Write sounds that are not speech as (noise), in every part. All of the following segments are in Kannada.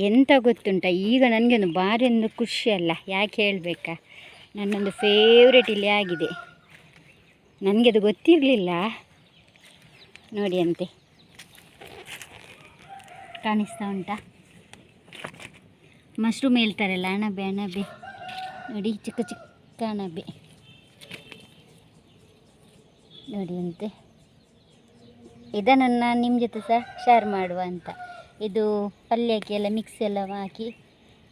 ಎಂತ ಗೊತ್ತುಂಟ? ಈಗ ನನಗೆ ಒಂದು ಭಾರಿ ಒಂದು ಖುಷಿ ಅಲ್ಲ, ಯಾಕೆ ಹೇಳಬೇಕಾ? ನನ್ನೊಂದು ಫೇವ್ರೆಟ್ ಇಲ್ಲಿ ಆಗಿದೆ. ನನಗೆ ಅದು ಗೊತ್ತಿರಲಿಲ್ಲ. ನೋಡಿ ಅಂತೆ. ಕಾಣಿಸ್ತಾ ಉಂಟಾ? ಮಶ್ರೂಮ್ ಹೇಳ್ತಾರಲ್ಲ, ಅಣಬೆ ಅಣಬೆ. ನೋಡಿ, ಚಿಕ್ಕ ಚಿಕ್ಕ ಅಣಬೆ. ನೋಡಿ ಅಂತೆ. ಇದನ್ನು ನಾನು ನಿಮ್ಮ ಜೊತೆ ಸಹ ಶೇರ್ ಮಾಡುವ ಅಂತ. ಇದು ಪಲ್ಯಕ್ಕೆ ಎಲ್ಲ ಮಿಕ್ಸ್ ಎಲ್ಲ ಹಾಕಿ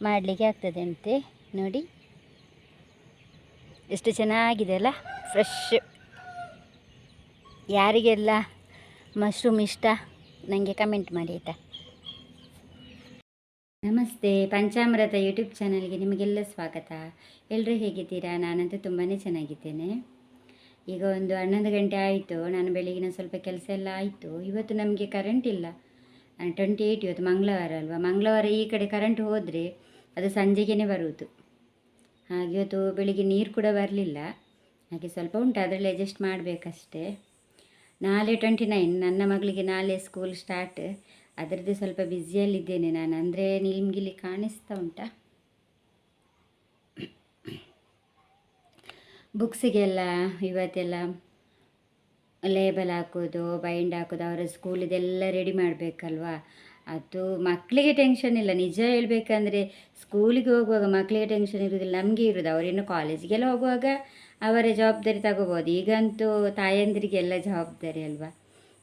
ಮಾಡಲಿಕ್ಕೆ ಆಗ್ತದೆ ಅಂತೆ. ನೋಡಿ. ಎಷ್ಟು ಚೆನ್ನಾಗಿದೆ ಅಲ್ಲ? ಫ್ರೆಶ್ ಯಾರಿಗೆಲ್ಲ ಮಶ್ರೂಮ್ ಇಷ್ಟ ನನಗೆ ಕಮೆಂಟ್ ಮಾಡಿ ಆಯಿತಾ? ನಮಸ್ತೆ, ಪಂಚಾಮೃತ ಯೂಟ್ಯೂಬ್ ಚಾನಲ್ಗೆ ನಿಮಗೆಲ್ಲ ಸ್ವಾಗತ. ಎಲ್ಲರೂ ಹೇಗಿದ್ದೀರಾ? ನಾನಂತೂ ತುಂಬಾ ಚೆನ್ನಾಗಿದ್ದೇನೆ. ಈಗ ಒಂದು ಹನ್ನೊಂದು ಗಂಟೆ ಆಯಿತು. ನಾನು ಬೆಳಗಿನ ಸ್ವಲ್ಪ ಕೆಲಸ ಎಲ್ಲ ಆಯಿತು. ಇವತ್ತು ನಮಗೆ ಕರೆಂಟ್ ಇಲ್ಲ. ಟ್ವೆಂಟಿ ಏಯ್ಟ್ ಇವತ್ತು ಮಂಗಳವಾರ ಅಲ್ವಾ? ಮಂಗಳವಾರ ಈ ಕಡೆ ಕರೆಂಟ್ ಹೋದರೆ ಅದು ಸಂಜೆಗೇ ಬರುವುದು. ಹಾಗೆ ಇವತ್ತು ಬೆಳಿಗ್ಗೆ ನೀರು ಕೂಡ ಬರಲಿಲ್ಲ. ಹಾಗೆ ಸ್ವಲ್ಪ ಉಂಟು, ಅದರಲ್ಲಿ ಅಡ್ಜಸ್ಟ್ ಮಾಡಬೇಕಷ್ಟೇ. ನಾಳೆ ಟ್ವೆಂಟಿ ನೈನ್ ನನ್ನ ಮಗಳಿಗೆ ನಾಳೆ ಸ್ಕೂಲ್ ಸ್ಟಾರ್ಟ್ ಅದರದ್ದು ಸ್ವಲ್ಪ ಬ್ಯುಸಿಯಲ್ಲಿದ್ದೇನೆ ನಾನು. ಅಂದರೆ ನಿಮ್ಗಿಲ್ಲಿ ಕಾಣಿಸ್ತಾ ಉಂಟಾ? (coughs) ಬುಕ್ಸಿಗೆಲ್ಲ ಇವತ್ತೆಲ್ಲ ಲೇಬಲ್ ಹಾಕೋದು, ಬೈಂಡ್ ಹಾಕೋದು, ಅವರ ಸ್ಕೂಲಿದೆಲ್ಲ ರೆಡಿ ಮಾಡಬೇಕಲ್ವಾ? ಅದು ಮಕ್ಕಳಿಗೆ ಟೆನ್ಷನ್ ಇಲ್ಲ. ನಿಜ ಹೇಳಬೇಕಂದ್ರೆ ಸ್ಕೂಲಿಗೆ ಹೋಗುವಾಗ ಮಕ್ಕಳಿಗೆ ಟೆನ್ಷನ್ ಇರೋದಿಲ್ಲ, ನಮಗೆ ಇರೋದು. ಅವರಿನ್ನು ಕಾಲೇಜಿಗೆಲ್ಲ ಹೋಗುವಾಗ ಅವರ ಜವಾಬ್ದಾರಿ ತಗೋಬೋದು ಈಗಂತೂ ತಾಯಂದಿರಿಗೆಲ್ಲ ಜವಾಬ್ದಾರಿ ಅಲ್ವಾ?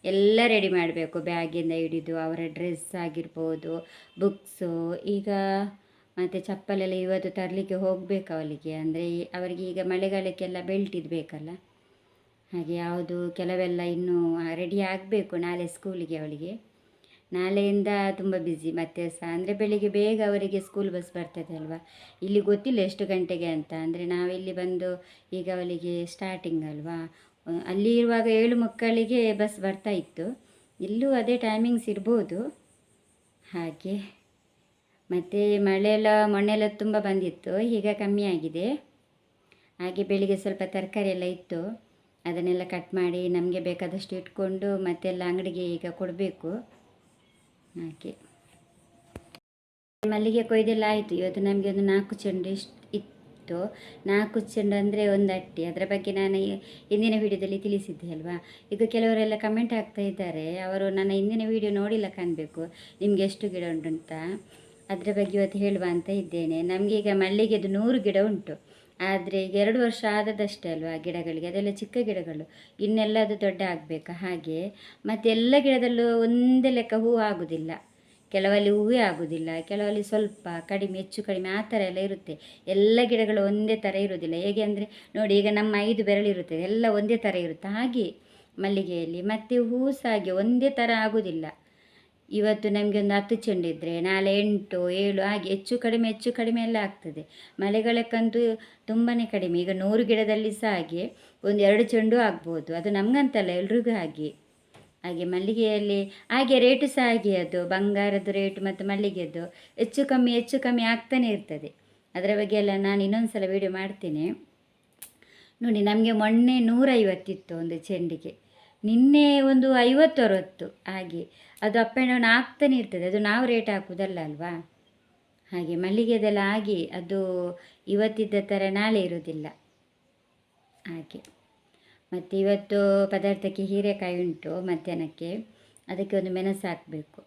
ಎಲ್ಲ ರೆಡಿ ಮಾಡಬೇಕು. ಬ್ಯಾಗಿಂದ ಹಿಡಿದು ಅವರ ಡ್ರೆಸ್ ಆಗಿರ್ಬೋದು ಬುಕ್ಸು ಈಗ ಮತ್ತು ಚಪ್ಪಲೆಲ್ಲ ಇವತ್ತು ತರಲಿಕ್ಕೆ ಹೋಗಬೇಕು ಅವಳಿಗೆ ಅಂದರೆ ಅವರಿಗೆ ಈಗ ಮಳೆಗಾಲಕ್ಕೆಲ್ಲ ಬೆಲ್ಟ್ ಇರಬೇಕಲ್ಲ ಹಾಗೆ ಯಾವುದು ಕೆಲವೆಲ್ಲ ಇನ್ನೂ ರೆಡಿ ಆಗಬೇಕು ನಾಳೆ ಸ್ಕೂಲಿಗೆ ಅವಳಿಗೆ. ನಾಳೆಯಿಂದ ತುಂಬ ಬ್ಯುಸಿ ಮತ್ತೆ ಸಹ ಅಂದರೆ ಬೆಳಿಗ್ಗೆ ಬೇಗ ಅವರಿಗೆ ಸ್ಕೂಲ್ ಬಸ್ ಬರ್ತದೆ ಅಲ್ವಾ? ಇಲ್ಲಿ ಗೊತ್ತಿಲ್ಲ ಎಷ್ಟು ಗಂಟೆಗೆ ಅಂತ, ಅಂದರೆ ನಾವಿಲ್ಲಿ ಬಂದು ಈಗ ಅವಳಿಗೆ ಸ್ಟಾರ್ಟಿಂಗ್ ಅಲ್ವಾ? ಅಲ್ಲಿ ಇರುವಾಗ ಏಳು ಮಕ್ಕಳಿಗೆ ಬಸ್ ಬರ್ತಾ ಇತ್ತು. ಇಲ್ಲೂ ಅದೇ ಟೈಮಿಂಗ್ಸ್ ಇರ್ಬೋದು. ಹಾಗೆ, ಮತ್ತು ಮಳೆಯೆಲ್ಲ ಮೊನ್ನೆಲ್ಲ ತುಂಬ ಬಂದಿತ್ತು, ಈಗ ಕಮ್ಮಿ ಆಗಿದೆ. ಹಾಗೆ ಬೆಳಿಗ್ಗೆ ಸ್ವಲ್ಪ ತರಕಾರಿ ಎಲ್ಲ ಇತ್ತು. ಅದನ್ನೆಲ್ಲ ಕಟ್ ಮಾಡಿ ನಮಗೆ ಬೇಕಾದಷ್ಟು ಇಟ್ಕೊಂಡು ಮತ್ತೆಲ್ಲ ಅಂಗಡಿಗೆ ಈಗ ಕೊಡಬೇಕು. ಹಾಗೆ. ಮಲ್ಲಿಗೆ ಕೊಯ್ದೆಲ್ಲ ಆಯಿತು. ಇವತ್ತು ನಮಗೆ ಒಂದು ನಾಲ್ಕು ಚೆಂಡು ಇಷ್ಟು ಇತ್ತು. ನಾಲ್ಕು ಚೆಂಡು ಅಂದರೆ ಒಂದು ಅಟ್ಟಿ. ಅದರ ಬಗ್ಗೆ ನಾನು ಹಿಂದಿನ ವೀಡಿಯೋದಲ್ಲಿ ತಿಳಿಸಿದ್ದೆ ಅಲ್ವಾ? ಈಗ ಕೆಲವರೆಲ್ಲ ಕಮೆಂಟ್ ಆಗ್ತಾ ಇದ್ದಾರೆ. ಅವರು ನನ್ನ ಹಿಂದಿನ ವೀಡಿಯೋ ನೋಡಿಲ್ಲ ಕಾಣಬೇಕು. ನಿಮಗೆ ಎಷ್ಟು ಗಿಡ ಉಂಟು ಅಂತ. ಅದರ ಬಗ್ಗೆ ಇವತ್ತು ಹೇಳುವ ಅಂತ ಇದ್ದೇನೆ. ನಮಗೆ ಈಗ ಮಲ್ಲಿಗೆದು ನೂರು ಗಿಡ ಉಂಟು. ಆದರೆ ಈಗ ಎರಡು ವರ್ಷ ಆದದಷ್ಟೇ ಅಲ್ವಾ ಗಿಡಗಳಿಗೆ? ಅದೆಲ್ಲ ಚಿಕ್ಕ ಗಿಡಗಳು. ಇನ್ನೆಲ್ಲ ಅದು ದೊಡ್ಡ ಆಗಬೇಕು? ಹಾಗೆ. ಮತ್ತು ಎಲ್ಲ ಗಿಡದಲ್ಲೂ ಒಂದೇ ಲೆಕ್ಕ ಹೂವು ಆಗೋದಿಲ್ಲ. ಕೆಲವಲ್ಲಿ ಹೂವೇ ಆಗೋದಿಲ್ಲ, ಕೆಲವಲ್ಲಿ ಸ್ವಲ್ಪ ಕಡಿಮೆ, ಹೆಚ್ಚು ಕಡಿಮೆ ಆ ಥರ ಎಲ್ಲ ಇರುತ್ತೆ. ಎಲ್ಲ ಗಿಡಗಳು ಒಂದೇ ಥರ ಇರೋದಿಲ್ಲ ಹೇಗೆ ಅಂದರೆ ನೋಡಿ ಈಗ ನಮ್ಮ ಐದು ಬೆರಳಿರುತ್ತೆ ಎಲ್ಲ ಒಂದೇ ಥರ ಇರುತ್ತೆ. ಹಾಗೆ ಮಲ್ಲಿಗೆಯಲ್ಲಿ. ಮತ್ತು ಹೂವು ಸಹ ಒಂದೇ ಥರ ಆಗೋದಿಲ್ಲ. ಇವತ್ತು ನಮಗೆ ಒಂದು ಹತ್ತು ಚೆಂಡು ಇದ್ದರೆ ನಾಳೆ ಎಂಟು, ಏಳು, ಹಾಗೆ ಹೆಚ್ಚು ಕಡಿಮೆ ಹೆಚ್ಚು ಕಡಿಮೆ ಎಲ್ಲ ಆಗ್ತದೆ. ಮಳೆಗಾಲಕ್ಕಂತೂ ತುಂಬಾ ಕಡಿಮೆ. ಈಗ ನೂರು ಗಿಡದಲ್ಲಿ ಸಹ ಹಾಗೆ ಒಂದು ಎರಡು ಚೆಂಡು ಆಗ್ಬೋದು. ಅದು ನಮಗಂತಲ್ಲ, ಎಲ್ರಿಗೂ ಹಾಗೆ. ಹಾಗೆ ಮಲ್ಲಿಗೆಯಲ್ಲಿ ಹಾಗೆ ರೇಟು ಸಹ ಹಾಗೆ ಅದು. ಬಂಗಾರದ ರೇಟ್ ಮತ್ತು ಮಲ್ಲಿಗೆದ್ದು ಹೆಚ್ಚು ಕಮ್ಮಿ ಹೆಚ್ಚು ಕಮ್ಮಿ ಆಗ್ತಾನೆ ಇರ್ತದೆ. ಅದರ ಬಗ್ಗೆ ಎಲ್ಲ ನಾನು ಇನ್ನೊಂದು ಸಲ ವೀಡಿಯೋ ಮಾಡ್ತೀನಿ. ನೋಡಿ, ನಮಗೆ ಮೊನ್ನೆ ನೂರೈವತ್ತಿತ್ತು ಒಂದು ಚೆಂಡಿಗೆ. ನಿನ್ನೆ ಒಂದು ಐವತ್ತು ಅರವತ್ತು ಹಾಗೆ. ಅದು ಅಪ್ ಆ್ಯಂಡ್ ಡೌನ್ ಆಗ್ತಾನೆ ಇರ್ತದೆ. ಅದು ನಾವು ರೇಟ್ ಹಾಕೋದಲ್ಲ ಅಲ್ವಾ? ಹಾಗೆ ಮಲ್ಲಿಗೆದೆಲ್ಲ ಆಗಿ ಅದು ಇವತ್ತಿದ್ದ ಥರ ನಾಳೆ ಇರೋದಿಲ್ಲ. ಹಾಗೆ. ಮತ್ತು ಇವತ್ತು ಪದಾರ್ಥಕ್ಕೆ ಹೀರೆಕಾಯಿ ಉಂಟು ಮಧ್ಯಾಹ್ನಕ್ಕೆ. ಅದಕ್ಕೆ ಒಂದು ಮೆಣಸು ಹಾಕಬೇಕು.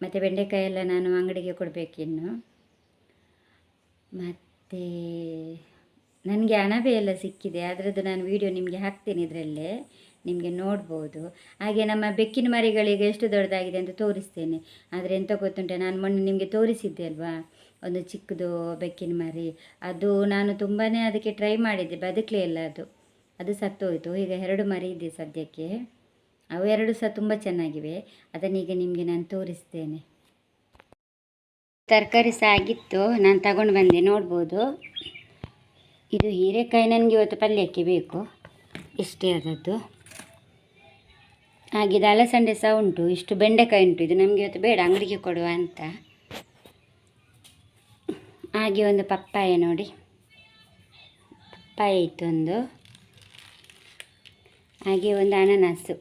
ಮತ್ತು ಬೆಂಡೆಕಾಯಿ ಎಲ್ಲ ನಾನು ಅಂಗಡಿಗೆ ಕೊಡಬೇಕಿನ್ನು ಮತ್ತು ನನಗೆ ಅಣಬೆ ಎಲ್ಲ ಸಿಕ್ಕಿದೆ. ಅದರದ್ದು ನಾನು ವೀಡಿಯೋ ನಿಮಗೆ ಹಾಕ್ತೀನಿ ಇದರಲ್ಲೇ. ನಿಮಗೆ ನೋಡ್ಬೋದು. ಹಾಗೆ ನಮ್ಮ ಬೆಕ್ಕಿನ ಮರಿಗಳಿಗೆ ಎಷ್ಟು ದೊಡ್ಡದಾಗಿದೆ ಅಂತ ತೋರಿಸ್ತೇನೆ. ಆದರೆ ಎಂತ ಗೊತ್ತುಂಟೆ, ನಾನು ಮೊನ್ನೆ ನಿಮಗೆ ತೋರಿಸಿದ್ದೆ ಅಲ್ವಾ? ಒಂದು ಚಿಕ್ಕದು ಬೆಕ್ಕಿನ ಮರಿ. ಅದು ನಾನು ತುಂಬಾ ಅದಕ್ಕೆ ಟ್ರೈ ಮಾಡಿದ್ದೆ, ಬದುಕಲೇ ಇಲ್ಲ ಅದು. ಅದು ಸತ್ತೋಯಿತು. ಈಗ ಎರಡು ಮರಿ ಇದೆ ಸದ್ಯಕ್ಕೆ. ಅವು ಎರಡು ಸಹ ತುಂಬ ಚೆನ್ನಾಗಿವೆ. ಅದನ್ನೀಗ ನಿಮಗೆ ನಾನು ತೋರಿಸ್ತೇನೆ. ತರಕಾರಿ ಸಹ ಆಗಿತ್ತು. ನಾನು ತಗೊಂಡು ಬಂದೆ, ನೋಡ್ಬೋದು. ಇದು ಹೀರೆಕಾಯಿ, ನನಗೆ ಇವತ್ತು ಪಲ್ಯಕ್ಕೆ ಬೇಕು. ಇಷ್ಟೇ ಆದದ್ದು. ಹಾಗೆ ಇದು ಅಲಸಂಡೆ ಸಹ ಉಂಟು. ಇಷ್ಟು ಬೆಂಡೆಕಾಯಿ ಉಂಟು. ಇದು ನಮಗೆ ಇವತ್ತು ಬೇಡ. ಅಂಗಡಿಗೆ ಕೊಡುವ ಅಂತ. ಹಾಗೆ ಒಂದು ಪಪ್ಪಾಯ ನೋಡಿ. ಪಪ್ಪಾಯ ಇತ್ತು ಒಂದು. ಹಾಗೆ ಒಂದು ಅನನಾಸು.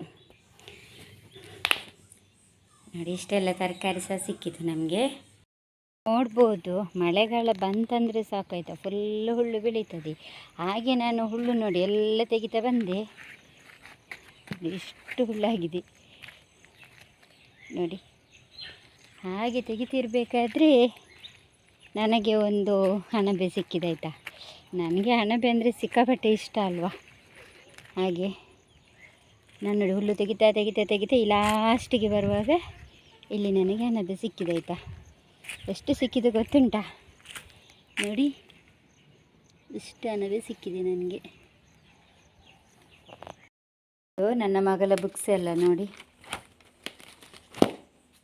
ನೋಡಿ, ಇಷ್ಟೆಲ್ಲ ತರಕಾರಿ ಸಹ ಸಿಕ್ಕಿತು ನಮಗೆ. ನೋಡ್ಬೋದು. ಮಳೆಗಾಲ ಬಂತಂದರೆ ಸಾಕಾಯ್ತಾ. ಫುಲ್ಲು ಹುಲ್ಲು ಬೆಳೀತದೆ. ಹಾಗೆ ನಾನು ಹುಲ್ಲು ನೋಡಿ ಎಲ್ಲ ತೆಗಿತಾ ಬಂದೆ. ಇಷ್ಟು ಹುಲ್ಲಾಗಿದೆ ನೋಡಿ, ಹಾಗೆ ತೆಗಿತಿರ್ಬೇಕಾದ್ರೆ ನನಗೆ ಒಂದು ಹಣಬೆ ಸಿಕ್ಕಿದಾಯ್ತಾ ನನಗೆ ಹಣಬೆ ಅಂದರೆ ಸಿಕ್ಕಾಪಟ್ಟೆ ಇಷ್ಟ ಅಲ್ವಾ? ಹಾಗೆ ನಾನು ನೋಡಿ ಹುಲ್ಲು ತೆಗಿತಾ ತೆಗಿತಾ ತೆಗಿತಾ ಈ ಲಾಸ್ಟಿಗೆ ಬರುವಾಗ ಇಲ್ಲಿ ನನಗೆ ಹಣಬೆ ಸಿಕ್ಕಿದಾಯ್ತಾ ಎಷ್ಟು ಸಿಕ್ಕಿದೆ ಗೊತ್ತುಂಟಾ? ನೋಡಿ, ಇಷ್ಟು ಹಣವೇ ಸಿಕ್ಕಿದೆ ನನಗೆ. ನನ್ನ ಮಗಳ ಬುಕ್ಸ್ ಎಲ್ಲ ನೋಡಿ.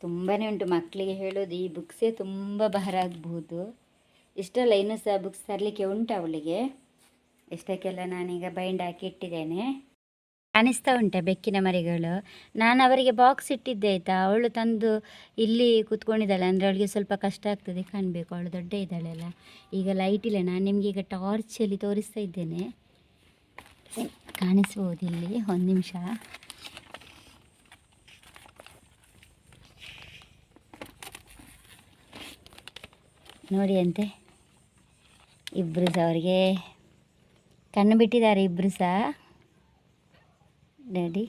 ತುಂಬಾ ಉಂಟು ಮಕ್ಕಳಿಗೆ ಹೇಳೋದು. ಈ ಬುಕ್ಸೇ ತುಂಬ ಭಾರ ಆಗ್ಬೋದು. ಇಷ್ಟೆಲ್ಲ ಇನ್ನು ಸಹ ಬುಕ್ಸ್ ತರಲಿಕ್ಕೆ ಉಂಟು ಅವಳಿಗೆ? ಇಷ್ಟಕ್ಕೆಲ್ಲ ನಾನೀಗ ಬೈಂಡ್ ಹಾಕಿ ಇಟ್ಟಿದ್ದೇನೆ. ಕಾಣಿಸ್ತಾ ಉಂಟಾ ಬೆಕ್ಕಿನ ಮರಿಗಳು? ನಾನು ಅವರಿಗೆ ಬಾಕ್ಸ್ ಇಟ್ಟಿದ್ದೆ ಆಯಿತಾ? ಅವಳು ತಂದು ಇಲ್ಲಿ ಕೂತ್ಕೊಂಡಿದ್ದಾಳೆ. ಅಂದರೆ ಅವಳಿಗೆ ಸ್ವಲ್ಪ ಕಷ್ಟ ಆಗ್ತದೆ. ಕಾಣಬೇಕು. ಅವಳು ದೊಡ್ಡ ಇದ್ದಾಳೆಲ್ಲ. ಈಗ ಲೈಟ್ ಇಲ್ಲ. ನಾನು ನಿಮಗೆ ಈಗ ಟಾರ್ಚಲ್ಲಿ ತೋರಿಸ್ತಾ ಇದ್ದೇನೆ. ಕಾಣಿಸ್ಬೋದು ಇಲ್ಲಿ ಒಂದು ನಿಮಿಷ. ನೋಡಿ ಅಂತೆ ಇಬ್ಬರು ಸಹ ಅವರಿಗೆ ಕಣ್ಣು ಬಿಟ್ಟಿದ್ದಾರೆ ಇಬ್ಬರು ಸಹ. ನೋಡಿ.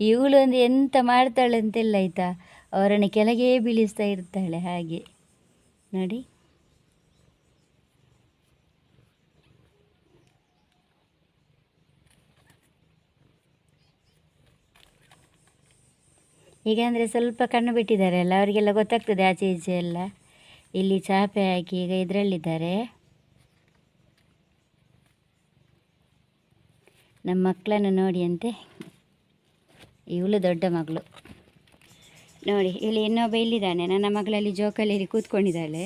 ಇವಳು ಒಂದು ಎಂತ ಮಾಡ್ತಾಳೆ ಅಂತೆಲ್ಲ ಆಯಿತಾ? ಅವರನ್ನು ಕೆಳಗೆ ಬೀಳಿಸ್ತಾ ಇರ್ತಾಳೆ ಹಾಗೆ. ನೋಡಿ. ಈಗ ಅಂದರೆ ಸ್ವಲ್ಪ ಕಣ್ಣು ಬಿಟ್ಟಿದ್ದಾರೆ ಅಲ್ಲ, ಅವರಿಗೆಲ್ಲ ಗೊತ್ತಾಗ್ತದೆ ಆಚೆ ಈಚೆ ಎಲ್ಲ. ಇಲ್ಲಿ ಚಾಪೆ ಹಾಕಿ ಈಗ ಇದರಲ್ಲಿದ್ದಾರೆ. ನಮ್ಮ ಮಕ್ಕಳನ್ನು ನೋಡಿ ಅಂತೆ. ಇವಳು ದೊಡ್ಡ ಮಗಳು. ನೋಡಿ, ಇಲ್ಲಿ ಇನ್ನೊಬ್ಬ ಇಲ್ಲಿದ್ದಾನೆ. ನನ್ನ ಮಗಳಲ್ಲಿ ಜೋಕಾಲಿಯಲ್ಲಿ ಕೂತ್ಕೊಂಡಿದ್ದಾಳೆ.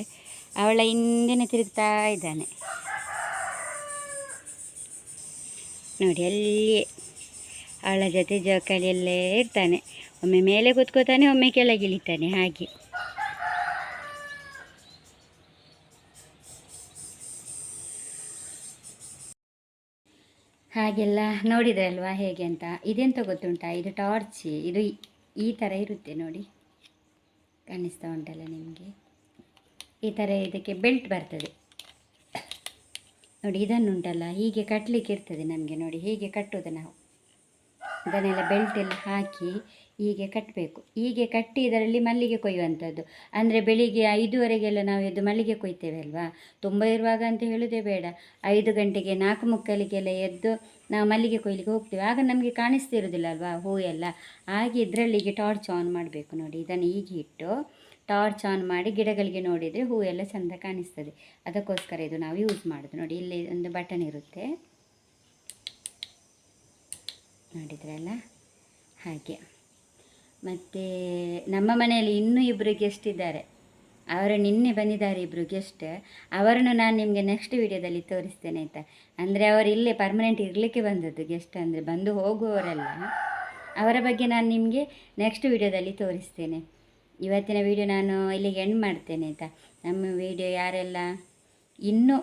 ಅವಳ ಹಿಂದೆನೇ ತಿರುಗ್ತಾ ಇದ್ದಾನೆ. ನೋಡಿ, ಅಲ್ಲಿಯೇ ಅವಳ ಜೊತೆ ಜೋಕಾಲಿಯಲ್ಲೇ ಇರ್ತಾನೆ. ಒಮ್ಮೆ ಮೇಲೆ ಕೂತ್ಕೋತಾನೆ, ಒಮ್ಮೆ ಕೆಳಗೆ ಇಳಿತಾನೆ, ಹಾಗೆ. ಹಾಗೆಲ್ಲ ನೋಡಿದ್ರಲ್ವಾ ಹೇಗೆ ಅಂತ? ಇದೆಂತ ಗೊತ್ತುಂಟಾ? ಇದು ಟಾರ್ಚ್ ಇದು ಈ- ಈ ಥರ ಇರುತ್ತೆ ನೋಡಿ. ಕಾಣಿಸ್ತಾ ಉಂಟಲ್ಲ ನಿಮಗೆ? ಈ ಥರ ಇದಕ್ಕೆ ಬೆಲ್ಟ್ ಬರ್ತದೆ. ನೋಡಿ, ಇದನ್ನುಂಟಲ್ಲ, ಹೀಗೆ ಕಟ್ಟಲಿಕ್ಕೆ ಇರ್ತದೆ ನಮಗೆ ನೋಡಿ, ಹೀಗೆ ಕಟ್ಟೋದು ನಾವು. ಇದನ್ನೆಲ್ಲ ಬೆಲ್ಟ್ ಎಲ್ಲ ಹಾಕಿ ಹೀಗೆ ಕಟ್ಟಬೇಕು ಹೀಗೆ ಕಟ್ಟಿ ಇದರಲ್ಲಿ ಮಲ್ಲಿಗೆ ಕೊಯ್ಯುವಂಥದ್ದು. ಅಂದರೆ ಬೆಳಿಗ್ಗೆ ಐದುವರೆಗೆಲ್ಲ ನಾವು ಎದ್ದು ಮಲ್ಲಿಗೆ ಕೊಯ್ತೇವೆ ಅಲ್ವಾ? ತುಂಬ ಇರುವಾಗ ಅಂತ ಹೇಳೋದೇ ಬೇಡ. ಐದು ಗಂಟೆಗೆ ನಾಲ್ಕು ಮುಕ್ಕಾಲಿಗೆಲ್ಲ ಎದ್ದು ನಾವು ಮಲ್ಲಿಗೆ ಕೊಯ್ಲಿಕ್ಕೆ ಹೋಗ್ತೇವೆ. ಆಗ ನಮಗೆ ಕಾಣಿಸ್ತಿರೋದಿಲ್ಲ ಅಲ್ವಾ ಹೂ ಎಲ್ಲ ಹಾಗೆ ಇದರಲ್ಲಿಗೆ ಟಾರ್ಚ್ ಆನ್ ಮಾಡಬೇಕು ನೋಡಿ. ಇದನ್ನು ಹೀಗೆ ಇಟ್ಟು ಟಾರ್ಚ್ ಆನ್ ಮಾಡಿ ಗಿಡಗಳಿಗೆ ನೋಡಿದರೆ ಹೂ ಎಲ್ಲ ಚೆಂದ ಕಾಣಿಸ್ತದೆ. ಅದಕ್ಕೋಸ್ಕರ ಇದು ನಾವು ಯೂಸ್ ಮಾಡೋದು. ನೋಡಿ, ಇಲ್ಲಿ ಒಂದು ಬಟನ್ ಇರುತ್ತೆ. ನೋಡಿದ್ರಲ್ಲ? ಹಾಗೆ. ಮತ್ತು ನಮ್ಮ ಮನೆಯಲ್ಲಿ ಇನ್ನೂ ಇಬ್ಬರು ಗೆಸ್ಟ್ ಇದ್ದಾರೆ. ಅವರು ನಿನ್ನೆ ಬಂದಿದ್ದಾರೆ ಇಬ್ಬರು ಗೆಸ್ಟ್ ಅವರನ್ನು ನಾನು ನಿಮಗೆ ನೆಕ್ಸ್ಟ್ ವಿಡಿಯೋದಲ್ಲಿ ತೋರಿಸ್ತೇನೆ ಆಯಿತಾ? ಅಂದರೆ ಅವರು ಇಲ್ಲೇ ಪರ್ಮನೆಂಟ್ ಇರಲಿಕ್ಕೆ ಬಂದದ್ದು ಗೆಸ್ಟ್ ಅಂದರೆ ಬಂದು ಹೋಗುವವರೆಲ್ಲ. ಅವರ ಬಗ್ಗೆ ನಾನು ನಿಮಗೆ ನೆಕ್ಸ್ಟ್ ವಿಡಿಯೋದಲ್ಲಿ ತೋರಿಸ್ತೇನೆ. ಇವತ್ತಿನ ವಿಡಿಯೋ ನಾನು ಇಲ್ಲಿಗೆ ಎಂಡ್ ಮಾಡ್ತೇನೆ ಆಯಿತಾ? ನಮ್ಮ ವಿಡಿಯೋ ಯಾರೆಲ್ಲ ಇನ್ನೂ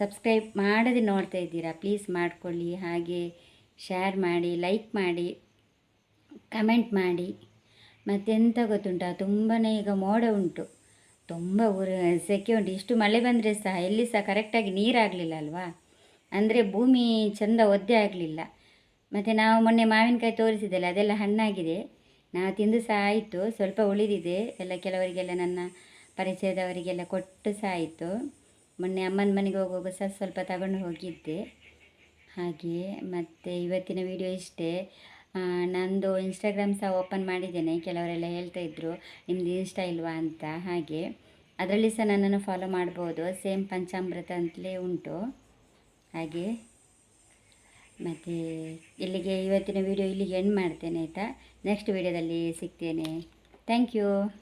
ಸಬ್ಸ್ಕ್ರೈಬ್ ಮಾಡದೆ ನೋಡ್ತಾ ಇದ್ದೀರಾ ಪ್ಲೀಸ್ ಮಾಡಿಕೊಳ್ಳಿ. ಹಾಗೆ ಶೇರ್ ಮಾಡಿ ಲೈಕ್ ಮಾಡಿ. ಕಮೆಂಟ್ ಮಾಡಿ. ಮತ್ತೆಂತ ಗೊತ್ತುಂಟಾ? ತುಂಬಾ ಈಗ ಮೋಡ ಉಂಟು. ತುಂಬ ಊರು, ಸೆಕೆ ಉಂಟು. ಇಷ್ಟು ಮಳೆ ಬಂದರೆ ಸಹ ಎಲ್ಲಿ ಸಹ ಕರೆಕ್ಟಾಗಿ ನೀರಾಗಲಿಲ್ಲ ಅಲ್ವಾ? ಅಂದರೆ ಭೂಮಿ ಚೆಂದ ಒದ್ದೆ ಆಗಲಿಲ್ಲ. ಮತ್ತು ನಾವು ಮೊನ್ನೆ ಮಾವಿನಕಾಯಿ ತೋರಿಸಿದ್ದೆಲ್ಲ, ಅದೆಲ್ಲ ಹಣ್ಣಾಗಿದೆ. ನಾವು ತಿಂದು ಸಹ ಆಯಿತು. ಸ್ವಲ್ಪ ಉಳಿದಿದೆ. ಎಲ್ಲ ಕೆಲವರಿಗೆಲ್ಲ ನನ್ನ ಪರಿಚಯದವರಿಗೆಲ್ಲ ಕೊಟ್ಟು ಸಹ ಆಯಿತು. ಮೊನ್ನೆ ಅಮ್ಮನ ಮನೆಗೆ ಹೋಗುವಾಗ ಸಹ ಸ್ವಲ್ಪ ತಗೊಂಡು ಹೋಗಿದ್ದೆ. ಹಾಗೆ ಮತ್ತು ಇವತ್ತಿನ ವಿಡಿಯೋ ಇಷ್ಟೇ. ನಂದು ಇನ್ಸ್ಟಾಗ್ರಾಮ್ ಸಹ ಓಪನ್ ಮಾಡಿದ್ದೇನೆ. ಕೆಲವರೆಲ್ಲ ಹೇಳ್ತಾ ಇದ್ದರು ನಿಮ್ಮದು ಇನ್ಸ್ಟಾ ಇಲ್ವಾ? ಅಂತ. ಹಾಗೆ. ಅದರಲ್ಲಿ ಸಹ ನನ್ನನ್ನು ಫಾಲೋ ಮಾಡ್ಬೋದು. ಸೇಮ್ ಪಂಚಾಮೃತ ಅಂತಲೇ ಉಂಟು. ಹಾಗೆ. ಮತ್ತು ಇಲ್ಲಿಗೆ, ಇವತ್ತಿನ ವಿಡಿಯೋ ಇಲ್ಲಿಗೆ ಎಂಡ್ ಮಾಡ್ತೇನೆ, ಆಯಿತಾ? ನೆಕ್ಸ್ಟ್ ವಿಡಿಯೋದಲ್ಲಿ ಸಿಗ್ತೇನೆ. Thank you